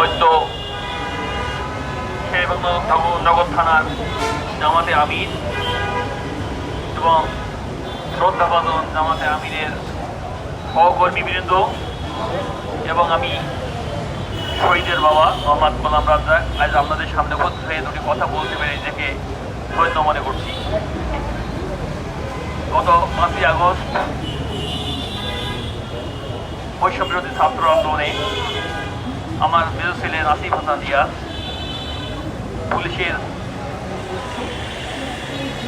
ঐক্য নগর থানার জামাতে আমির এবং শ্রদ্ধাভাজন জামাতে আমিরের সহকর্মীবৃন্দ এবং আমি, শহীদের বাবা মোহাম্মদ গোলাম রাজ্জাক। আজ আপনাদের সামনে উপস্থিত হয়ে দুটি কথা বলতে পেরে নিজেকে ধন্য মনে করছি। গত পাঁচই আগস্ট বৈষম্য বিরোধী ছাত্র আন্দোলনে আমার মেজ ছেলে নাসিফ হাসান জিয়া পুলিশের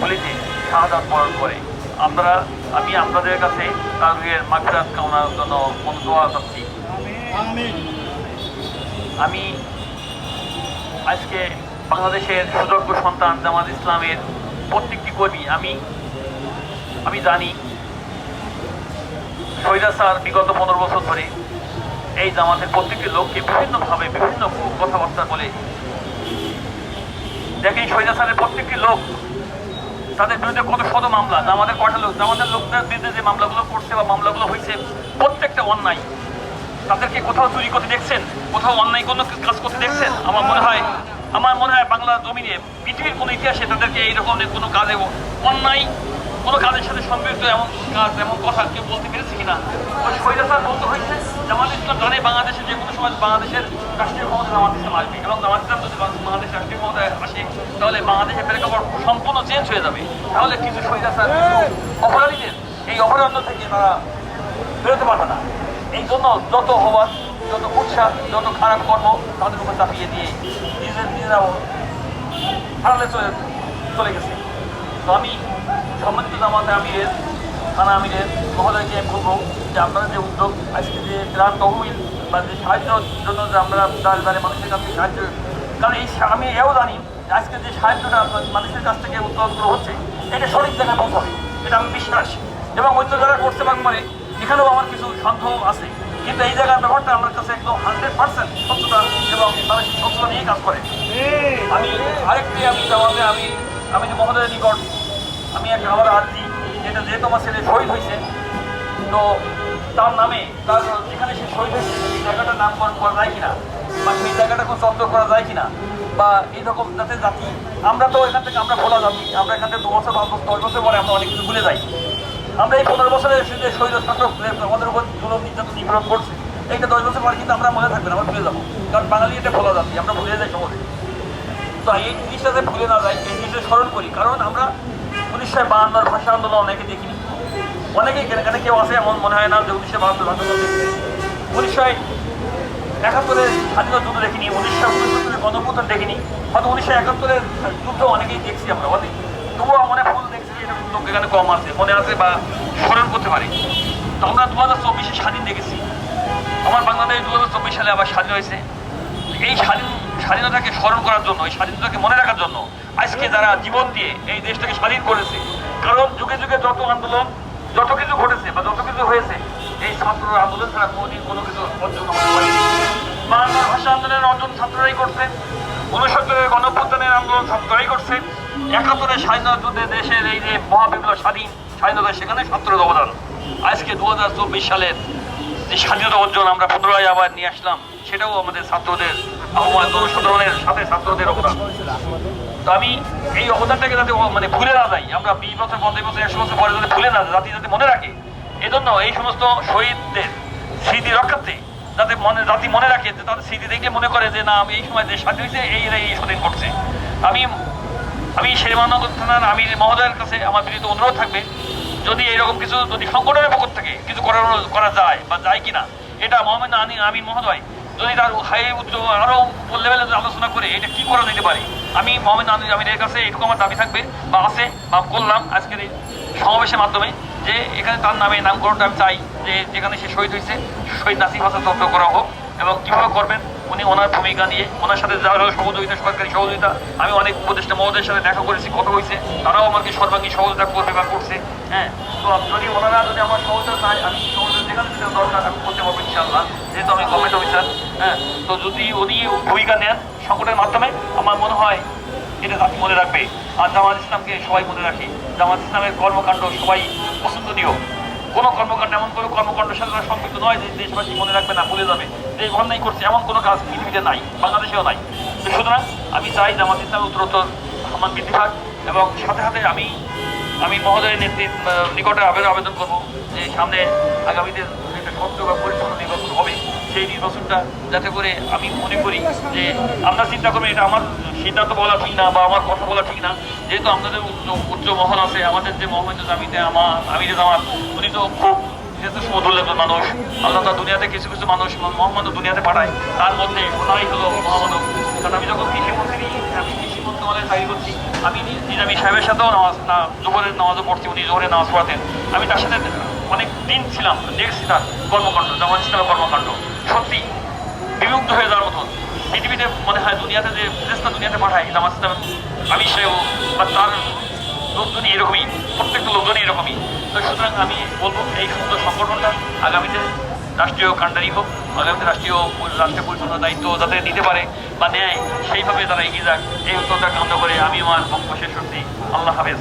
পুলিশে শাহাদাত বরণ করে। আমরা, আমি আপনাদের কাছে তার রুহের মাগফিরাত কামনার জন্য দোয়া চাচ্ছি আমি আজকে বাংলাদেশের সুযোগ্য সন্তান জামাত ইসলামের প্রত্যেকটি কর্মী, আমি আমি জানি শহীদা স্যার বিগত পনেরো বছর ধরে এই জামাতের প্রত্যেকটি লোককে বিভিন্নভাবে বিভিন্ন কথাবার্তা বলে? দেখেন স্যারের প্রত্যেকটি লোক, তাদের বিরুদ্ধে কত শত মামলা আমাদের কটা লোক? আমাদের লোকদের বিরুদ্ধে যে মামলাগুলো করছে বা মামলাগুলো হয়েছে, প্রত্যেকটা অন্যায়। তাদেরকে কোথাও চুরি করতে দেখছেন? কোথাও অন্যায় কোনো কাজ করতে দেখছেন? আমার মনে হয়, আমার মনে হয় বাংলা জমিনে, পৃথিবীর কোনো ইতিহাসে তাদেরকে এই রকমের কোনো কাজে অন্যায় কোনো কাজের সাথে সম্পৃক্ত এমন কাজ, এমন কথা কেউ বলতে পেরেছে কিনা? ওই স্যার, বলতে হয়েছে, জামাত ইসলাম জানে বাংলাদেশে যে কোনো সময় বাংলাদেশের রাষ্ট্রীয় ক্ষমতা জামাত ইসলাম আসবে। এবং জামাত ইসলাম যদি বাংলাদেশ রাষ্ট্রীয় ক্ষমতায় আসে, তাহলে বাংলাদেশের প্রেক্ষাপট সম্পূর্ণ চেঞ্জ হয়ে যাবে। তাহলে কিছু স্যার অপরাধীদের এই অপরাধ থেকে তারা বেরোতে পারবে না। এই জন্য যত হওয়ার যত উৎসাহ যত খারাপ কর্ম তাদের উপর চাপিয়ে দিয়ে নিজের নিজেরাও হারালে চলে চলে গেছে। তো আমি সম্মানিত জামাতে আমিরের থানা আমিরের মহোদয়কে আমি বলব যে আপনারা যে উদ্যোগ আজকে যে ত্রাণ তহবিল বা যে সাহায্যের জন্য যে আমরা দাঁড়িয়ে মানুষের কাছে সাহায্য কারণ এই আমি এও জানি আজকে যে সাহায্যটা মানুষের কাছ থেকে উত্তরগুলো হচ্ছে, এটা সঠিক জায়গায় পৌঁছাবে, এটা আমি বিশ্বাস। এবং ঐক্য যারা পারব মানে এখানেও আমার কিছু সন্দেহ আছে। কিন্তু এই জায়গার ব্যাপারটা আমার কাছে একদম হান্ড্রেড পার্সেন্ট স্বচ্ছতা এবং সেই স্বচ্ছতা নিয়েই কাজ করে। আমি আরেকটি আমি জামাতে আমি আমি যে মহোদয়ের নিকট আমি একটা আমার আর্জি যেটা যেহেতু আমার ছেলে শহীদ হয়েছে, তো তার নামে তার যেখানে সে শহীদ হয়েছে, সেই জায়গাটার নামকরণ করা যায় কিনা? বা সেই জায়গাটা কোনো চত্বর করা যায় কিনা? বা এইরকম যাতে জাতি, আমরা তো এখান থেকে আমরা ভোলা জাতি, আমরা এখান থেকে দু বছর, পাঁচ বছর, দশ বছর পরে আমরা অনেক কিছু ভুলে যাই। আমরা এই পনেরো বছরের যে শহীদ শাসক আমাদের উপর জুলুম নির্যাতন নিপীড়ন করছে এইটা দশ বছর পরে কিন্তু আমরা মনে থাকবে না, আমরা ভুলে যাব। কারণ বাঙালি এটা ভোলা জাতি, আমরা ভুলে যাই সহজে। তো এই জিনিসটাতে ভুলে না যাই, এই জিনিসটা স্মরণ করি। কারণ আমরা উনিশশো বাহান্নর ভাষা আন্দোলন অনেকে দেখিনি। অনেকেই এখানে কেউ আছে এমন মনে হয় না যে উনিশশো বাহাত্তর ভাষা আন্দোলন উনিশশো একাত্তরের স্বাধীনতা যুদ্ধ দেখিনি, উনিশশো উনসত্তরের গণপ্রতন দেখিনি, হয়তো উনিশশো একাত্তরের যুদ্ধ অনেকেই দেখছি আমরা, অনেক তবুও মনে ফুল দেখছি এরকম লোক এখানে কম আছে মনে আছে বা স্মরণ করতে পারি। তো আমরা দু হাজার চব্বিশে স্বাধীন দেখেছি। আমার বাংলাদেশ দু হাজার চব্বিশ সালে আবার স্বাধীন হয়েছে। এই স্বাধীন স্বাধীনতাকে স্মরণ করার জন্য, এই স্বাধীনতাকে মনে রাখার জন্য আজকে যারা জীবন দিয়ে এই দেশটাকে স্বাধীন করেছে, কারণ যুগে যুগে যত আন্দোলন, যত কিছু ঘটেছে বা যত কিছু হয়েছে, এই ছাত্র আন্দোলন ছাড়া কোনোদিন কোনো কিছু অর্জন বাংলার ভাষা আন্দোলনের অর্জন ছাত্ররাই করছে উনসত্তরের গণপ্রত্যানের আন্দোলন ছাত্ররাই করছে, একাত্তরের স্বাধীনতা যুদ্ধে দেশের এই যে মহাবিপ্লব স্বাধীন, স্বাধীনতা সেখানে ছাত্রের অবদান। আজকে দু হাজার চব্বিশ সালের যে স্বাধীনতা অর্জন আমরা পুনরায় আবার নিয়ে আসলাম, সেটাও আমাদের ছাত্রদের আহ্বান, জনসাধারণের সাথে ছাত্রদের অবদান। তো আমি এই অবদানটাকে যাতে মানে ভুলে না যাই, আমরা বিশ বছর, পঞ্চাশ বছর, একশো বছর পরে যাতে ভুলে না জাতি যাতে মনে রাখে, এজন্য এই সমস্ত শহীদদের স্মৃতি রক্ষার্থে যাতে মনে, জাতি মনে রাখে, যে তাদের স্মৃতি দেখলে মনে করে যে না, আমি এই সময় দেশ স্বাধীন হয়েছে, এই এই স্বাধীন করছে। আমি আমি শেরমানগর থানার আমির মহোদয়ের কাছে আমার বিনীত অনুরোধ থাকবে যদি এরকম কিছু যদি সংগঠনের পক্ষ থেকে কিছু করার করা যায় বা যায় কিনা, এটা মোহাম্মদ আনি আমিন মহোদয়, যদি তার হাই উচ্চ আরও লেভেলে আলোচনা করে এটা কি করা যেতে পারে, আমি মোহাম্মদ আমিন আমিনের কাছে এটুকু আমার দাবি থাকবে বা আছে বা করলাম আজকের এই সমাবেশের মাধ্যমে, যে এখানে তার নামে নামকরণটা আমি চাই যে যেখানে সে শহীদ হয়েছে, শহীদ নাসিম হাসান তত্ত্ব করা হোক এবং কীভাবে করবেন উনি ওনার ভূমিকা নিয়ে ওনার সাথে যারা সহযোগিতা, সরকারি সহযোগিতা, আমি অনেক উপদেষ্টা মহোদয়ের সাথে দেখা করেছি, কথা হয়েছে, তারাও আমাকে সর্বাঙ্গীন সহযোগিতা করবে বা করছে হ্যাঁ? তো যদি ওনারা যদি আমার সহযোগিতা চায়, আমি যেটা দরকার করতে পারব যেহেতু আমি হ্যাঁ? তো যদি উনি ভূমিকা নেন সংকটের মাধ্যমে, আমার মনে হয় এটা মনে আর জামাত ইসলামকে সবাই মনে রাখি। জামাত ইসলামের কর্মকাণ্ড সবাই পছন্দনীয়। কোনো কর্মকাণ্ড, এমন কোনো কর্মকাণ্ডের সাথে সম্পৃক্ত নয় যে দেশবাসী মনে রাখবে না, ভুলে যাবে। দেশ অন্যায় করছে, এমন কোনো কাজ পৃথিবীতে নাই, বাংলাদেশেও নাই। তো সুতরাং আমি চাই জামাত ইসলাম উত্তরোত্তর সম্মান বৃদ্ধি পাক এবং সাথে সাথে আমি আমি মহোদয়ের নেতৃত্ব নিকটে আবেদন আবেদন করব যে সামনে আগামীতে একটা কর্তব্য বা পরিচ্ছন্ন নির্বাচন হবে। সেই নির্বাচনটা যাতে করে আমি মনে করি যে আমরা চিন্তা করব এটা আমার সিদ্ধান্ত বলা ঠিক না বা আমার কথা বলা ঠিক না। যেহেতু আমাদের উচ্চ উচ্চ মহল আছে, আমাদের যে মোহাম্মদ জামিতে আমার আমিরে জামাত, উনি তো খুব যেহেতু সমতুল্য মানুষ। আল্লাহ তার দুনিয়াতে কিছু কিছু মানুষ মোহাম্মদ দুনিয়াতে পাঠায়। তার মধ্যে ওনারাই হলো মোহাম্মদ কারণ আমি যখন কৃষিমন্ত্রী, আমি কৃষি মন্ত্রণালয়ে চাকরি করছি, আমি নিজামি সাহেবের সাথেও নামাজ না, জোহরের নামাজও পড়ছি, উনি জোহরের নামাজ পড়াতেন। আমি তার সাথে অনেক দিন ছিলাম দেখছি তার কর্মকাণ্ড, জামাত ইসলামের কর্মকাণ্ড। সত্যি, বিমুগ্ধ হয়ে যাওয়ার মতন। পৃথিবীতে মনে হয় দুনিয়াতে যে দেশটা দুনিয়াতে পাঠায়, জামাত ইসলাম আমি সেও বা তার লোকজনই এরকমই, প্রত্যেকটা লোকজনই এরকমই। তো সুতরাং আমি বলব, এই সুন্দর সংগঠনটা আগামীতে রাষ্ট্রীয় কাণ্ডারি হোক, আগামীতে রাষ্ট্রীয় রাষ্ট্রীয় পরিচালনার দায়িত্ব যাতে নিতে পারে বা নেয়, সেইভাবে তারা এগিয়ে যাক। এই উত্তরটা কামনা করে আমি আমার বক্তব্য শেষ করছি। আল্লাহ হাফেজ।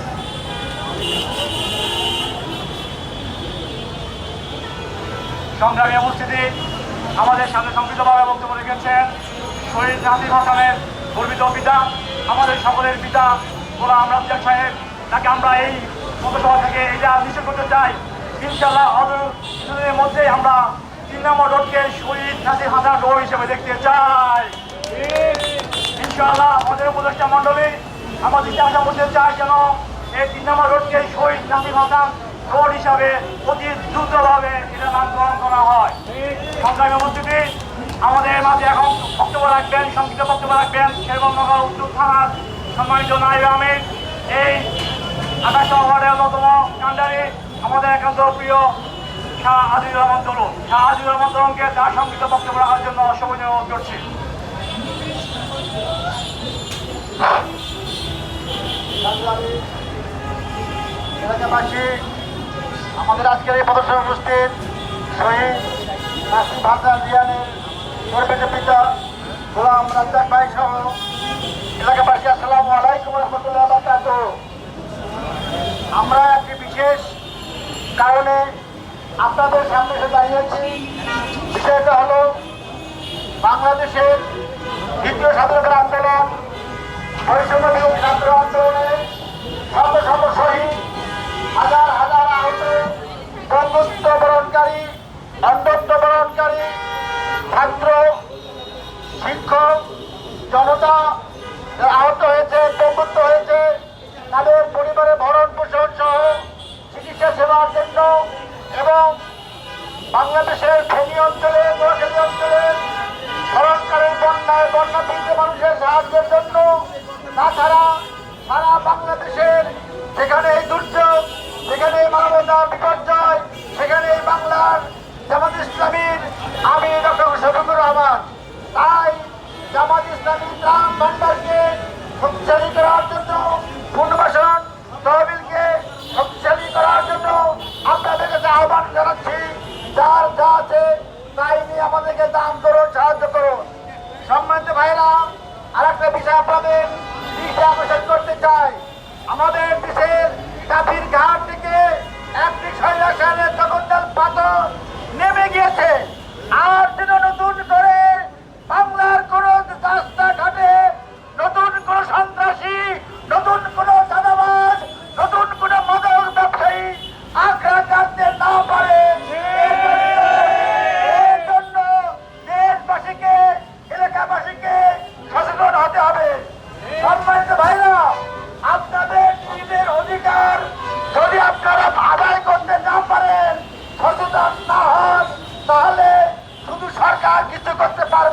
সংগ্রামী উপস্থিতি, আমাদের সামনে সংক্ষিপ্তভাবে বক্তব্য রেখেছেন শহীদ নাজিম হাসানের গর্বিত পিতা, আমাদের সকলের পিতা, গোলাম রামজাক সাহেব, তাকে আমরা এই পৌরসভা থেকে এটা নিশ্চিত করতে চাই। ইনশাল্লাহ অদূরের মধ্যে আমরা তিন নম্বর রোডকে শহীদ নাজিম হাসান রোড হিসেবে দেখতে চাই। ইনশাআল্লাহ আমাদের উপদেষ্টা মণ্ডলী আমাদেরকে আশা করতে চাই যেন এই তিন নম্বর রোডকে শহীদ নাজিম হাসান রোড হিসাবে অতি দ্রুতভাবে এটা নামকরণ করা হয়। সংগ্রামী উপস্থিতি, আমাদের মাঝে এখন বক্তব্য রাখবেন, সংক্ষিপ্ত বক্তব্য রাখবেন। শেরবনগর উত্তর থানার সম্মানিত নাইব আমির। এই আকাশ ওয়ার্ডের অন্যতম কান্ডারি আমাদের একান্ত প্রিয় শাহ আজিজুর রহমান তরুণ। শাহ আজিজুর রহমান তরুণকে তার সংক্ষিপ্ত বক্তব্য রাখার জন্য অসংখ্য অনুরোধ করছি এলাকাবাসী আমাদের আজকের এই প্রদর্শন উপস্থিত শহীদ নাসিম হাসান রিয়ানের গর্বিত পিতা, গোলাম রাজ্জাক ভাই সহ এলাকাবাসী, আসসালামু আলাইকুম রহমতুল্লাহ আমরা একটি বিশেষ কারণে আপনাদের সামনে এসে দাঁড়িয়েছি। বিষয়টা হলো বাংলাদেশের দ্বিতীয় স্বাধীনতার আন্দোলন বৈষম্য ছাত্র আন্দোলনে শত শত শহীদ হাজার হাজার বন্ধুত্ব বরণকারী অন্ধত্ব বরণকারী ছাত্র, শিক্ষক, জনতা আহত হয়েছে বন্ধুত্ব হয়েছে। তাদের পরিবারের ভরণ পোষণ সহ চিকিৎসা সেবার জন্য এবং বাংলাদেশের ফেনী অঞ্চলে, নোয়াখালী অঞ্চলের স্মরণকালের বন্যায় বন্যা পীড়িত মানুষের সাহায্যের জন্য তাছাড়া সারা বাংলাদেশের যেখানে এই দুর্যোগ, যেখানে মানবতা বিপর্যয় জামাত ইসলামীর, আমি ডক্টর শফিকুর রহমান। তাই জামাত ইসলামী ত্রাণ ভান্ডারকে শক্তিশালী করার জন্য, পুনর্বাসন তহবিলকে শক্তিশালী করার জন্য আপনাদের কাছে আহ্বান জানাচ্ছি। যার যা আছে, তাই নিয়ে আমাদেরকে দান করুন, সাহায্য করুন। সম্মানিত ভাইরা আর একটা বিষয় আপনাদের করতে চাই। আমাদের করতে পারবে